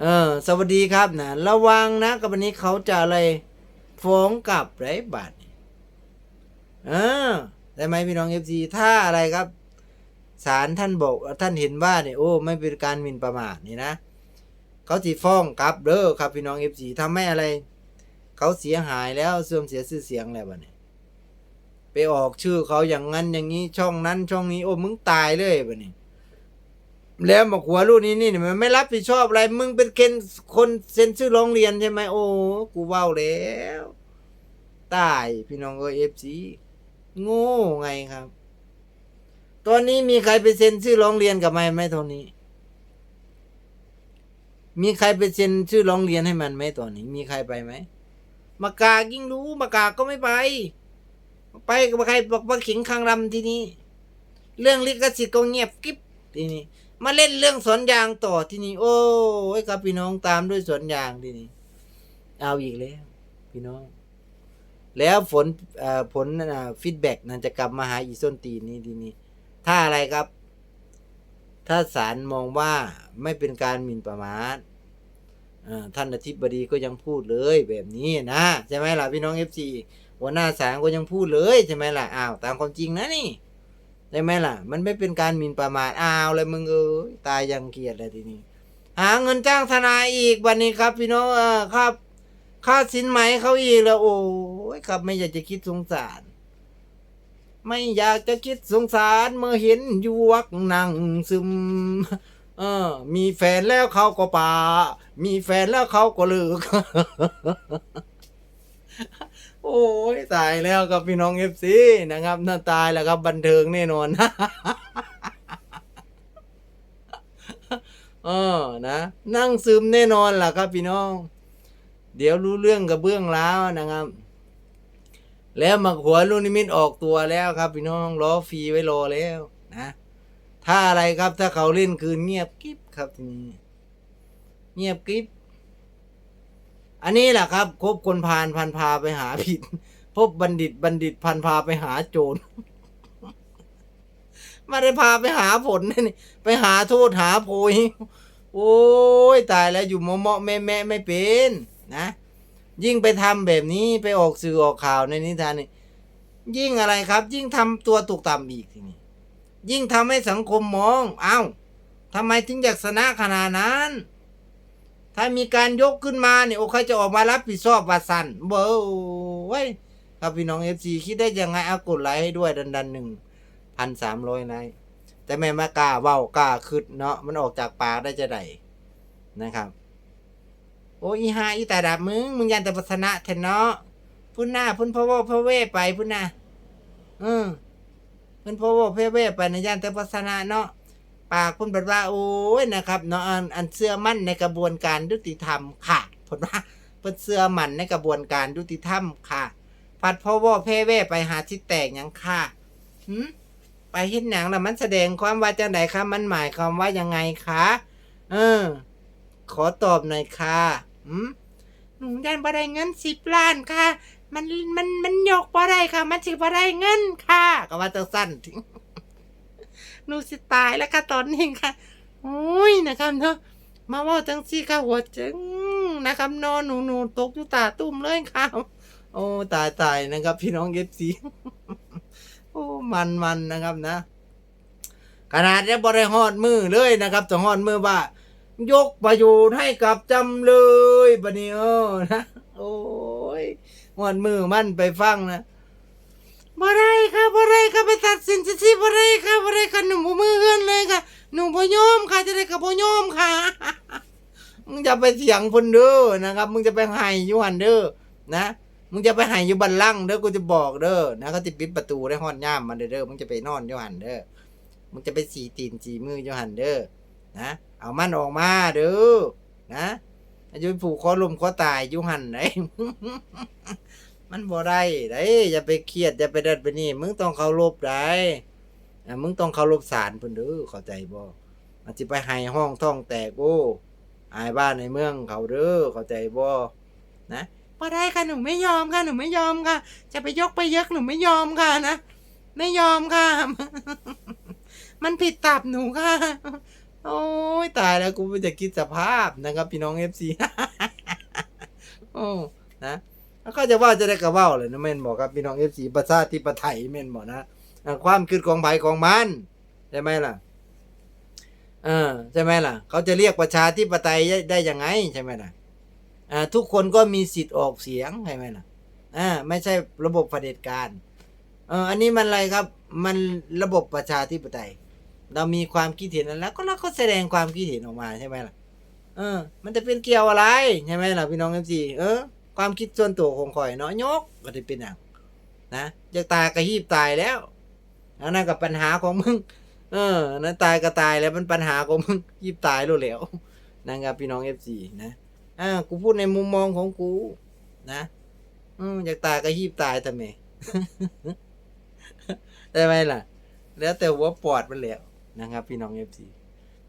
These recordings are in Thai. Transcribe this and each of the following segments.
เออ สวัสดีครับนะระวังนะกับวันนี้เขาจะอะไรฟ้องกลับไรบัตรเออได้ไหมพี่น้องเอฟซีถ้าอะไรครับศาลท่านบอกท่านเห็นว่าเนี่ยโอ้ไม่เป็นการหมิ่นประมาทนี่นะเขาจีฟ้องกลับเด้อครับพี่น้องเอฟซีทำให้อะไร เขาเสียหายแล้วเสื่อมเสียชื่อเสียงแล้วบัดนี้ไปออกชื่อเขาอย่างนั้นอย่างนี้ช่องนั้นช่องนี้โอ้มึงตายเลยบัดนี้ แล้วบอกหัวรุ่นนี้นี่มันไม่รับผิดชอบอะไร มึงเป็นเคนคนเซ็นชื่อโรงเรียนใช่ไหมโอ้กูเว้าแล้วตายพี่น้องก็เอฟซีโง่ไงครับ ตอนนี้มีใครไปเซ็นชื่อโรงเรียนกับมันไหมตอนนี้ มีใครไปเซ็นชื่อโรงเรียนให้มันไหมตอนนี้ มีใครไปไหมมากายิ่งรู้มากาก็ไม่ไป ไปกับใครบอกว่าขิงคังรำทีนี้ เรื่องลิขสิทธิ์ก็เงียบกิ๊บทีนี้ มาเล่นเรื่องสวนยางต่อที่นี่โอ้ยครับพี่น้องตามด้วยสวนยางที่นี่เอาอีกแล้วพี่น้อง แล้วผลผลฟีดแบ็กนั้นจะกลับมาหาอีส้นตีนนี้ทีนี้ถ้าอะไรครับ ถ้าศาลมองว่าไม่เป็นการหมิ่นประมาทท่านอธิบดีก็ยังพูดเลยแบบนี้นะใช่ไหมล่ะพี่น้องเอฟซีหัวหน้าศาลก็ยังพูดเลยใช่ไหมล่ะอ้าวตามความจริงนะนี่ ได้ไหมล่ะ มันไม่เป็นการหมิ่นประมาทอ้าวเลยมึงเอ้ยตายยังเกียดเลยทีนี้ หาเงินจ้างทนายอีกวันนี้ครับ พี่น้องเออครับ ค่าสินไหมเขาอีกแล้วโอ้ยครับไม่อยากจะคิดสงสาร ไม่อยากจะคิดสงสารเมื่อเห็นยวักนั่งซึม เออ มีแฟนแล้วเขาก็ป่า มีแฟนแล้วเขาก็เลิก ยตายแล้วครับพี่น้องเอฟซีนะครับน่าตายแล้วครับบันเทิงแน่นอนเออนะ นั่งซึมแน่นอนล่ะครับพี่น้อง เดี๋ยวรู้เรื่องกับเบื้องแล้วนะครับ แล้วมาหัวลูกนิมิตออกตัวแล้วครับ พี่น้องล้อฟรีไว้รอแล้วนะถ้าอะไรครับถ้าเขาเล่นคืนเงียบกิ๊บครับทีนี้ เงียบกิ๊บ อันนี้แหละครับ คบคนพาลพันพาไปหาผิด พบบัณฑิตบัณฑิตพันพาไปหาโจรไม่ได้พาไปหาผลนี่ไปหาโทษหาโพยโอ้ยตายแล้วอยู่เมาะแม่แม่ไม่เป็นนะ ยิ่งไปทำแบบนี้ไปออกสื่อออกข่าวในนิทานนี่ยิ่งอะไรครับ ยิ่งทำตัวตกต่ำอีกทีนี้ยิ่งทำให้สังคมมอง เอ้าทำไมถึงอยากชนะขนาดนั้น ถ้ามีการยกขึ้นมาเนี่ยโอ้ใครจะออกมารับผิดชอบว่าสันเบอเว้ยครับพี่น้องเอฟซีคิดได้ยังไงเอากดไลค์ให้ด้วยดันดันหนึ่งพันสามร้อยไลค์แต่แม่มากล้าเว้ากล้าคืดเนาะมันออกจากปากได้จะไดนะครับ โอ้อีหาอีตาดับมึงมึงยันแต่ปัสนะแทนเนาะพุ่นหน้าพุ่นพ่อว่าพ่อเว่ไปพุ่นหน้าอืมพุ่นพ่อว่าพ่อเว่ไปในยันแต่ปัสนะเนาะ ปากพุ่นบอกว่าโอ้ยนะครับเนาะอันเชื่อมั่นในกระบวนการยุติธรรมค่ะผลว่าเพิ่นเชื่อมั่นในกระบวนการยุติธรรมค่ะพัดพ่อว่าแพ่แว่ไปหาที่แตกยังค่ะหืมไปเห็นหนังแล้วมันแสดงความว่าจังไดคะมันหมายความว่ายังไงคะเออ ขอตอบหน่อยค่ะหืมหนูได้บ่ได้เงินสิบล้านค่ะ มันมันมันยกบ่ได้ค่ะ มันสิบ่ได้เงินค่ะ ก็ว่าจังสั้น หนูสิตายแล้วค่ะตอนนี้ค่ะโอ้ยนะครับเนาะมาว่าจังซี่ค่ะหัวจังนะครับนอนหนูหนูตกอยู่ตาตุ่มเลยค่ะ โอ้ตายตายนะครับ พี่น้องเอฟซีโอ้มันมันนะครับนะ ขนาดจะบริหอดมือเลยนะครับจะหอดมือว่า ยกประโยชน์ให้กับจำเลยบันนี้เออนะโอ้ยหอดมือมันไปฟังนะ บ่ได้ค่ะบ่ได้ค่ะไปตัดสินสิบ่ได้ค่ะบ่ได้ค่ะหนูบ่มือเอื้อนเลยค่ะหนูบ่ยอมค่ะจะได้ก็บ่ยอมค่ะ มึงจะไปเถียงพิ่นเด้อนะครับ มึงจะไปให้อยู่หันเด้อนะ มึงจะไปให้อยู่บันลังเด้อกูจะบอกเด้อนะเขาสิปิดประตูได้ฮอดย่ามมันเด้อมึงจะไปนอนอยู่หันเด้อมึงจะไปสีตีนสีมืออยู่หันเด้อนะเอามันออกมาเด้อนะอย่าไปผูกคอลมคอตายอยู่หันไหน มันบ่ได้ได้อย่าไปเครียดอย่าไปดัดไปนี่ มึงต้องเคารพได้อะมึงต้องเคารพศาลเพิ่นเด้อเข้าใจบ่มันสิไปให้ห้องท้องแตกโอ้อายบ้านในเมืองเขาเด้อเข้าใจบ่นะบ่ได้ค่ะหนูไม่ยอมค่ะหนูไม่ยอมค่ะ จะไปยกไปเยกหนูไม่ยอมค่ะนะไม่ยอมค่ะ มันผิดตับหนูค่ะ โอ้ยตายแล้วกูไม่จะคิดสภาพนะครับ พี่น้องเอฟซีโอ้นะ ก็จะว่าจะได้กระเว้าเลยนะแม่นบอกครับพี่น้องเอฟซีประชาธิปไตยแม่นบอกนะความคิดของไผของมันใช่ไหมล่ะเออใช่ไหมล่ะ เขาจะเรียกประชาธิปไตยได้ได้ยังไงใช่ไหมล่ะอ่าทุกคนก็มีสิทธิ์ออกเสียงใช่ไหมล่ะอ่าไม่ใช่ระบบเผด็จการเอออันนี้มันอะไรครับ มันระบบประชาธิปไตย เรามีความคิดเห็นแล้ว ก็เราก็แสดงความคิดเห็นออกมาใช่ไหมล่ะเออ มันจะเป็นเกี่ยวอะไรใช่ไหมล่ะพี่น้องเอฟซีเออ ความคิดส่วนตัวของข่อยเนาะยกก็ได้เป็นอย่างนะจะตายก็หีบตายแล้วอันนั้นกับปัญหาของมึงเออนั้นตายก็ตายแล้วมันปัญหาของมึงหีบตายรู้แล้วนะครับพี่น้องเอฟซีนะอ่ากูพูดในมุมมองของกู นะอืมอยากตายก็หีบตายทำไมได้ไหมล่ะ แล้วแต่หัวปอดมันแล้วนะครับ พี่น้องเอฟซี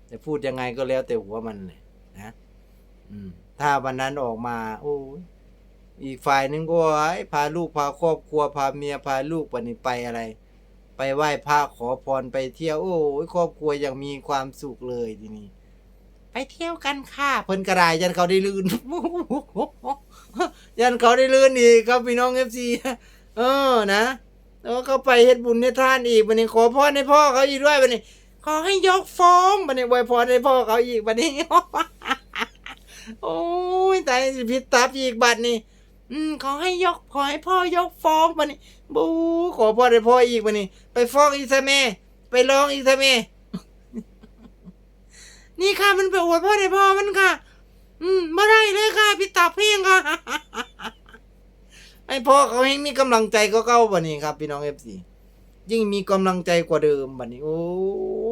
จะพูดยังไงก็แล้วแต่หัวมันเลยนะ อืม ถ้าวันนั้นออกมา โอ้ อีกฝ่ายนึงก็ไอ้พาลูกพาครอบครัวพาเมียพาลูกวันนี้ไปอะไร ไปไหว้พระขอพรไปเที่ยวโอ้ยครอบครัวยังมีความสุขเลยทีนี้ไปเที่ยวกันค่ะเพิ่นกระไดยันเขาได้ลื่นยันเขาได้ลื่นอีกครับพี่น้องเอฟซีเออนะแล้วเขาไปเฮ็ดบุญเฮ็ดทานอีกวันนี้ขอพรให้พ่อเขาอีกด้วยวันนี้ขอให้ยกฟ้องวันนี้ไวพรให้พ่อเขาอีกวันนี้โอ้ยแตายสิพิษตับอีกบัดนี้ อืมขอให้ยกขอให้พ่อยกฟ้องวันนี้บูขอพ่อให้พ่ออีกวันนี้ไปฟ้องอีกซะแม่ ไปร้องอีกซะแม่ นี่ค่ะมันไปอวดพ่อให้พ่อมันค่ะ อืมไม่ได้เลยค่ะพี่ตับเพียงค่ะไอพ่อเขาให้มีกำลังใจก็เก้าบันนี้ครับ พี่น้องเอฟซียิ่งมีกำลังใจกว่าเดิมบันนี้ โอ้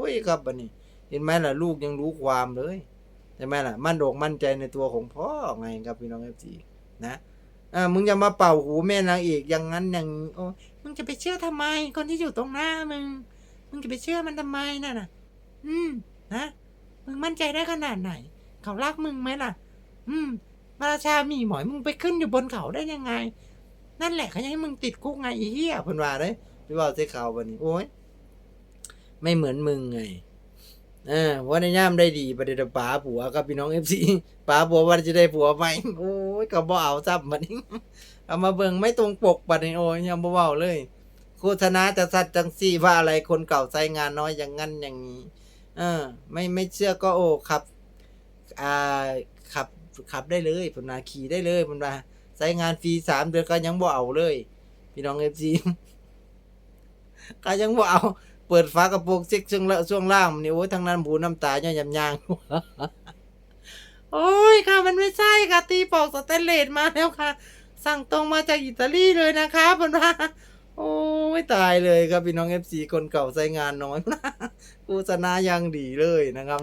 ยครับบันนี้ เห็นไหมล่ะ ลูกยังรู้ความเลยใช่ไหมล่ะ มั่นอกมั่นใจในตัวของพ่อไงครับพี่น้องเอฟซีนะ อ่ามึงจะมาเป่าหูแม่นางเอกอย่างนั้นอย่างโอ้มึงจะไปเชื่อทำไม คนที่อยู่ตรงหน้ามึง มึงจะไปเชื่อมันทำไมน่ะน่ะอืมนะมึงมั่นใจได้ขนาดไหน เขารักมึงไหมล่ะ อืมพระราชามีหมอยมึงไปขึ้นอยู่บนเขาได้ยังไง นั่นแหละเขาจะให้มึงติดคุกไงไอ้เหี้ยเพิ่นว่าเลยพี่ว่าเส้ข่าววันนี้โอ้ยไม่เหมือนมึงไง ออว่าในย่ามได้ดีประเดี๋ยวป๋าผัวกับพี่น้องเอฟซีป๋าผัววันจะได้ผัวไหมโอ้ยก็บ่เอาซับบัดนี้เอามาเบิ่งไม่ตรงปกบัดนี้โอ้ยยังบ่เว้าเลยโฆษณาจะสัตว์จังซี่ว่าอะไรคนเก่าใช้งานน้อยอย่างงั้นอย่างนี้เออ ไม่ไม่เชื่อก็โอ้ขับ อ่าขับขับได้เลยผมนาขี่ได้เลยผมว่าใช้งานฟรีสามเดือนก็ยังบ่เอาเลย พี่น้องเอฟซีก็ยังบ่เอา ปิดฝากระโปรงซิกช่วงละช่วงล่างนี่โอ้ยทางนั้นบูน้ำตาย่อยยำยางโอ้ยค่ะ มันไม่ใช่ค่ะ ตีปอกสเตนเลสมาแล้วค่ะ สั่งตรงมาจากอิตาลีเลยนะคะผมว่าโอ้ยตายเลยครับพี่น้องเอฟซีคนเก่าใช้งานน้อยโฆษณายังดีเลยนะครับ